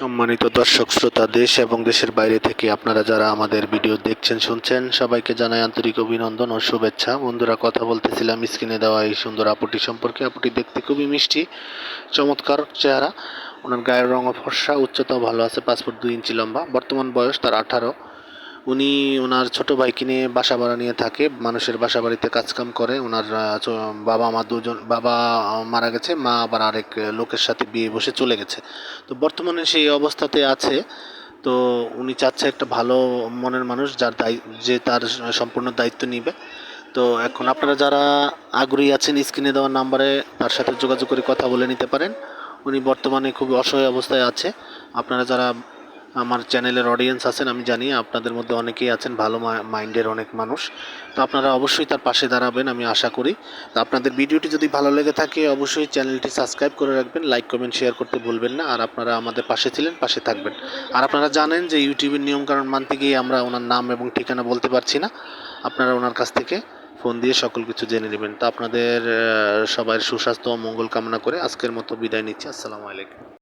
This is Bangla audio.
সম্মানিত দর্শক শ্রোতা, দেশ এবং দেশের বাইরে থেকে আপনারা যারা আমাদের ভিডিও দেখছেন, শুনছেন, সবাইকে জানাই আন্তরিক অভিনন্দন ও শুভেচ্ছা। বন্ধুরা, কথা বলতেছিলাম স্ক্রিনে দেওয়া এই সুন্দর আপুটি সম্পর্কে। আপুটি দেখতে খুবই মিষ্টি, চমৎকার চেহারা। ওনার গায়ের রঙ ফর্সা, উচ্চতাও ভালো আছে পাসপোর্ট দুই ইঞ্চি লম্বা। বর্তমান বয়স তার আঠারো। উনি ওনার ছোট ভাইকে নিয়ে বাসা ভাড়া নিয়ে থাকে, মানুষের বাসা বাড়িতে কাজকাম করে। ওনার বাবা মা দুজন, বাবা মারা গেছে, মা আবার আরেক লোকের সাথে বিয়ে বসে চলে গেছে। তো বর্তমানে সেই অবস্থাতে আছে। তো উনি চাচ্ছে একটা ভালো মনের মানুষ যার যে তার সম্পূর্ণ দায়িত্ব নিবে। তো এখন আপনারা যারা আগ্রহী আছেন, স্ক্রিনে দেওয়ার নাম্বারে তার সাথে যোগাযোগ করে কথা বলে নিতে পারেন। উনি বর্তমানে খুবই অসহায় অবস্থায় আছে। আপনারা যারা আমার চ্যানেলের অডিয়েন্স আছেন, আমি জানি আপনাদের মধ্যে অনেকেই আছেন, ভালো মাইন্ডের অনেক মানুষ। তো আপনারা অবশ্যই তার পাশে দাঁড়াবেন, আমি আশা করি। তো আপনাদের ভিডিওটি যদি ভালো লেগে থাকে, অবশ্যই চ্যানেলটি সাবস্ক্রাইব করে রাখবেন লাইক কমেন্ট শেয়ার করতে ভুলবেন না, আর আপনারা আমাদের পাশে ছিলেন, পাশে থাকবেন। আর আপনারা জানেন যে ইউটিউবের নিয়মকানুন মানতে গিয়ে আমরা ওনার নাম এবং ঠিকানা বলতে পারছি না। আপনারা ওনার কাছ থেকে ফোন দিয়ে সকল কিছু জেনে নেবেন। তো আপনাদের সবার সুস্বাস্থ্য ও মঙ্গল কামনা করে আজকের মতো বিদায় নিচ্ছি। আসসালামু আলাইকুম।